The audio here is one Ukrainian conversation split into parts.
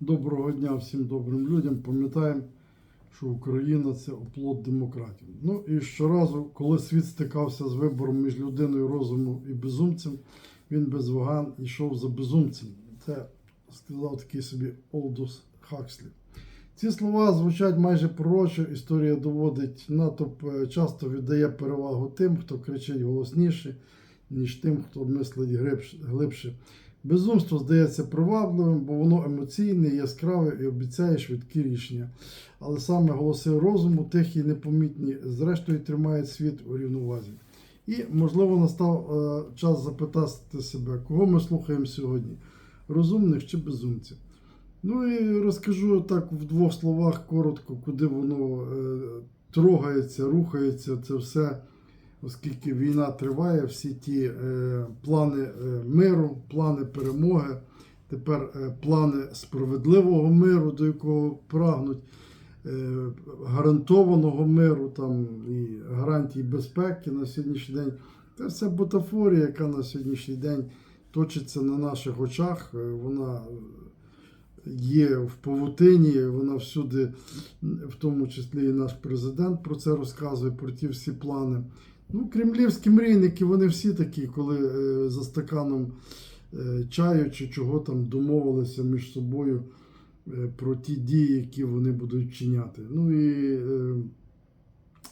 Доброго дня всім добрим людям. Пам'ятаємо, що Україна це оплот демократії. Ну і щоразу, коли світ стикався з вибором між людиною розуму і безумцем, він без вагань йшов за безумцем. Це сказав такий собі Олдус Хакслі. Ці слова звучать майже пророчо. Історія доводить, натовп е, часто віддає перевагу тим, хто кричить голосніше, ніж тим, хто мислить глибше. Безумство здається привабливим, бо воно емоційне, яскраве і обіцяє швидкі рішення. Але саме голоси розуму, тихі і непомітні, зрештою тримають світ у рівновазі. І, можливо, настав е, час запитати себе, кого ми слухаємо сьогодні: розумних чи безумців. Ну і розкажу так в двох словах коротко, куди воно е, трогається, рухається, це все оскільки війна триває, всі ті е, плани е, миру, плани перемоги, тепер е, плани справедливого миру, до якого прагнуть, е, гарантованого миру там, і гарантій безпеки на сьогоднішній день. Це все бутафорія, яка на сьогоднішній день точиться на наших очах. Е, Вона є в павутині, вона всюди, в тому числі і наш президент про це розказує, про ті всі плани. Ну, кремлівські мрійники, вони всі такі, коли е, за стаканом е, чаю чи чого там домовилися між собою е, про ті дії, які вони будуть вчиняти. Ну і е,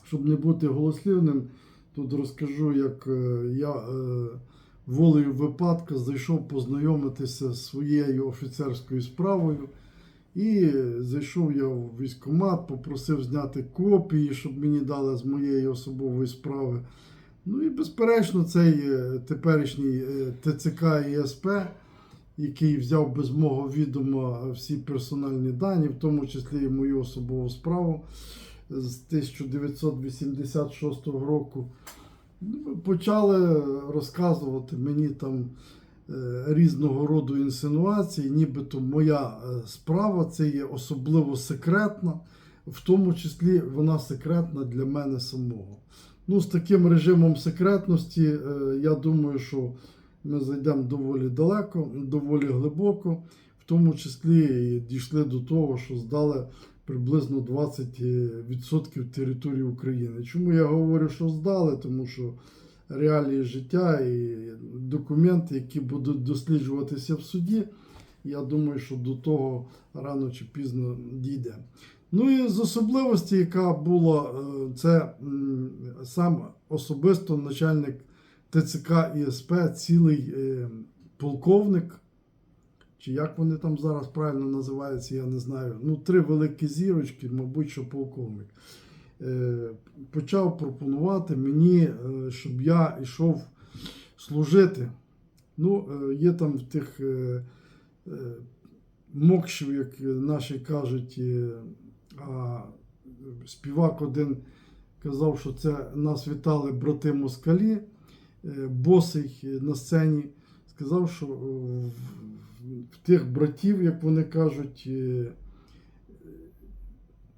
щоб не бути голослівним, тут розкажу, як е, я е, волею випадка зайшов познайомитися з своєю офіцерською справою. І зайшов я в військкомат, попросив зняти копії, щоб мені дали з моєї особової справи. Ну і безперечно, цей е, теперішній е, ТЦК і СП, який взяв без мого відома всі персональні дані, в тому числі і мою особову справу з 1986 року, ну, почали розказувати мені там різного роду інсинуації, нібито моя е, справа це є особливо секретна, в тому числі вона секретна для мене самого. Ну, з таким режимом секретності, е, я думаю, що ми зайдемо доволі далеко, доволі глибоко, в тому числі дійшли до того, що здали приблизно 20% території України. Чому я говорю, що здали? Тому що реалії життя і документи, які будуть досліджуватися в суді, я думаю, що до того рано чи пізно дійде. Ну і з особливості, яка була, е, це сам особисто начальник ТЦК і СП, цілий е, полковник, чи як вони там зараз правильно називаються, я не знаю. Ну, три великі зірочки, мабуть, що полковник. Е, Почав пропонувати мені, е, щоб я йшов служити. Ну, е, є там в тих мокшів, як наші кажуть, а співак один казав, що це нас вітали брати москалі, босий на сцені. Сказав, що в, тих братів, як вони кажуть,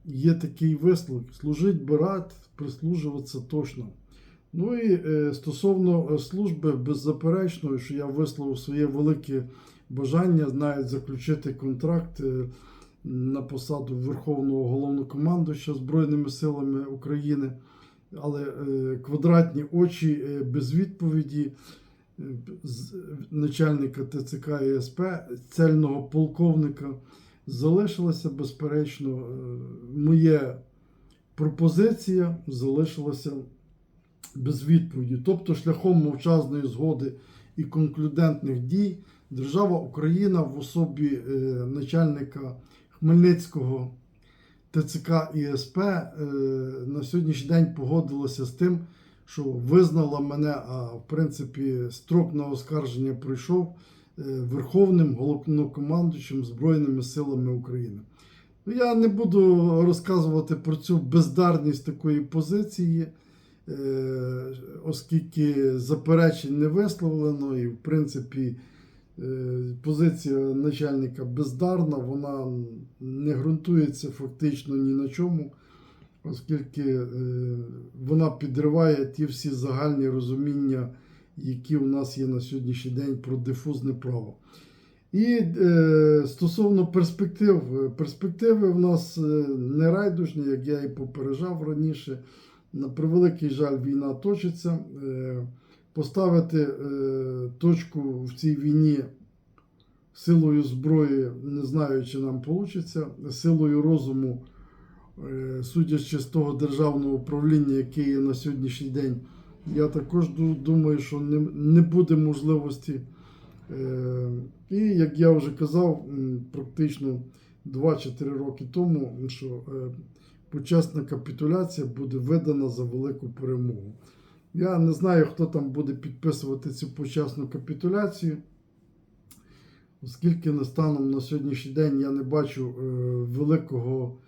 є такий вислов: служить брат, прислужуватися точно. Ну і е, стосовно е, служби, беззаперечно, що я висловив своє велике бажання навіть заключити контракт е, на посаду Верховного головнокомандуюча Збройними силами України, але квадратні очі без відповіді начальника ТЦК і СП, цельного полковника, залишилася безперечно. е, Моє пропозиція залишилася без відповіді. Тобто, шляхом мовчазної згоди і конклюдентних дій держава Україна в особі е, начальника Хмельницького ТЦК і СП е, на сьогоднішній день погодилася з тим, що визнала мене, а в принципі строк на оскарження пройшов Верховним головнокомандуючим Збройними силами України. Ну, я не буду розказувати про цю бездарність такої позиції, е, оскільки заперечень не висловлено, і в принципі е, позиція начальника бездарна, вона не ґрунтується фактично ні на чому, оскільки е, вона підриває ті всі загальні розуміння, які у нас є на сьогоднішній день про дифузне право. І е, стосовно перспектив, е, перспективи в нас е, не райдужні, як я і попереджав раніше. На превеликий жаль, війна точиться. Е, поставити е, точку в цій війні силою зброї, не знаю, чи нам вийде, силою розуму, е, судячи з того державного управління, яке є на сьогоднішній день, я також думаю, що не, не буде можливості. Е, І як я вже казав, практично 2 чи 3 роки тому, що е, почесна капітуляція буде видана за велику перемогу. Я не знаю, хто там буде підписувати цю почесну капітуляцію, оскільки на станом на сьогоднішній день я не бачу е, великого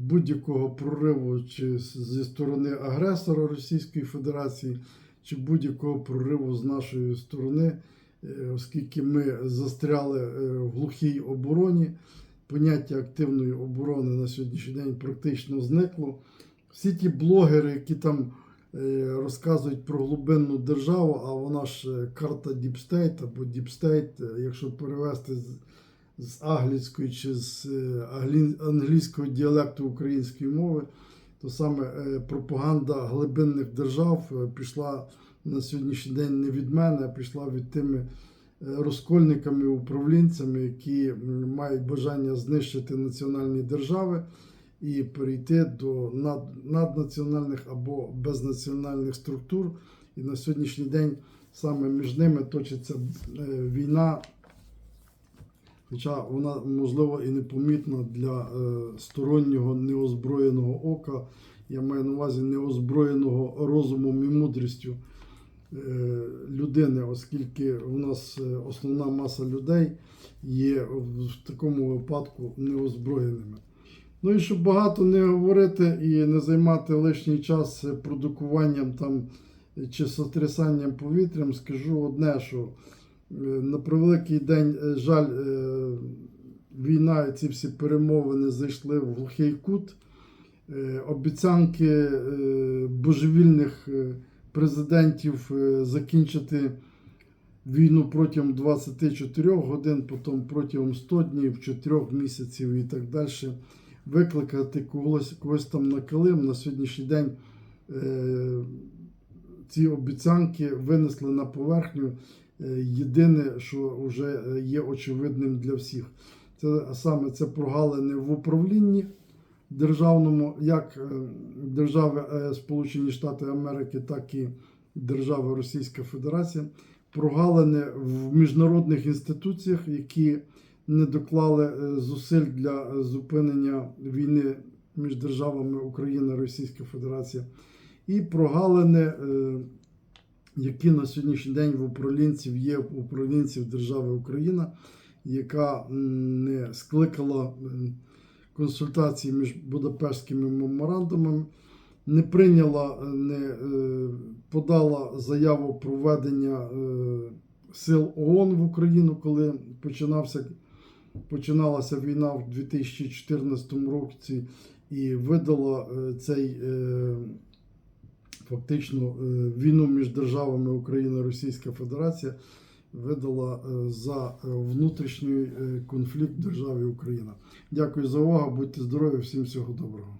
будь-якого прориву чи зі сторони агресора Російської Федерації, чи будь-якого прориву з нашої сторони, е, оскільки ми застряли е, в глухій обороні. Поняття активної оборони на сьогоднішній день практично зникло. Всі ті блогери, які там е, розказують про глибинну державу, а вона ж е, карта Діпстейт або Діпстейт, якщо перевести з, з англійської чи з е, англійського діалекту української мови, то саме е, пропаганда глибинних держав е, пішла на сьогоднішній день не від мене, а пішла від тими розкольниками, управлінцями, які мають бажання знищити національні держави і перейти до наднаціональних або безнаціональних структур. І на сьогоднішній день саме між ними точиться війна, хоча вона можливо і непомітна для е, стороннього неозброєного ока. Я маю на увазі неозброєного розумом і мудрістю е, людини, оскільки у нас е, основна маса людей є в такому випадку неозброєними. Ну і щоб багато не говорити і не займати лишній час продукуванням там чи сотрясанням повітрям, скажу одне, що на превеликий день е, жаль, е, війна і ці всі перемовини зайшли в глухий кут. Е, Обіцянки е, божевільних е, президентів е, закінчити війну протягом 24 годин, потім протягом 100 днів, 4 місяців і так далі. Викликати когось, когось там на Килим на сьогоднішній день е, ці обіцянки винесли на поверхню. Е, Єдине, що вже є очевидним для всіх, це саме це прогалини в управлінні державному, як е, держави е, Сполучені Штати Америки, так і держави Російська Федерація, прогалини в міжнародних інституціях, які не доклали е, зусиль для е, зупинення війни між державами Україна Російська Федерація, і прогалини, е, які на сьогоднішній день в управлінців є в управлінців держави Україна, яка не скликала консультації між Будапештськими меморандумами, не прийняла, е, не е, подала заяву про введення е, сил ООН в Україну, коли починався, починалася війна в 2014 році, і видала цей фактично е, війну між державами Україна і Російська Федерація. Видала е, за е, внутрішній конфлікт в державі Україна. Дякую за увагу. Будьте здорові, всім всього доброго.